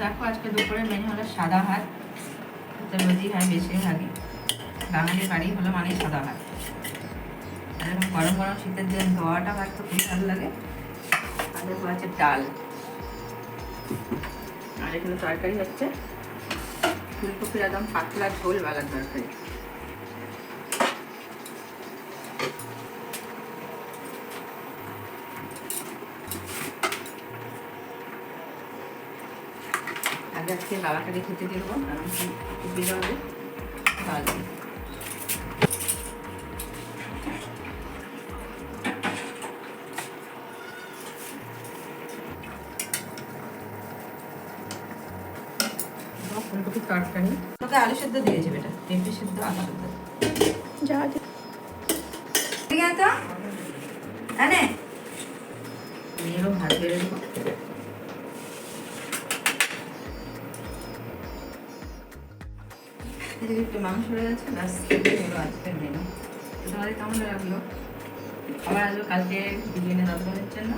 দেখো আজকে দুপুরে মেনু হলো সাদা ভাত তো রোজি হয় বেশিরভাগই। বাঙালি বাড়ি হলো মানে সাদা ভাত। এরকম গরম গরম শীতের দিন ধোয়াটা ভাত তো খুব ভালো লাগে। আর দেখো আছে ডাল। আর এখানে তরকারি হচ্ছে ফুলকপির একদম পাতলা ঝোল বালার তরকারি। আগে আজকে বাবাটাকে খেতে দিয়ে দেবো কারণ বেরোবে। ফুলকপির তরকারি। তোকে আলু সেদ্ধ দিয়েছে বেটা পেঁপে সেদ্ধ আলু সেদ্ধ। যা ঠিক আছে তো? আনে। মেয়েরও ভাত বেড়ে দেবো। এদিকে একটু মাংস গেছে ব্যাস হলো আজকের মেনু তোমাদের কেমন লাগল আবার আসব কালকে বিরিয়ানি রান্নার জন্য?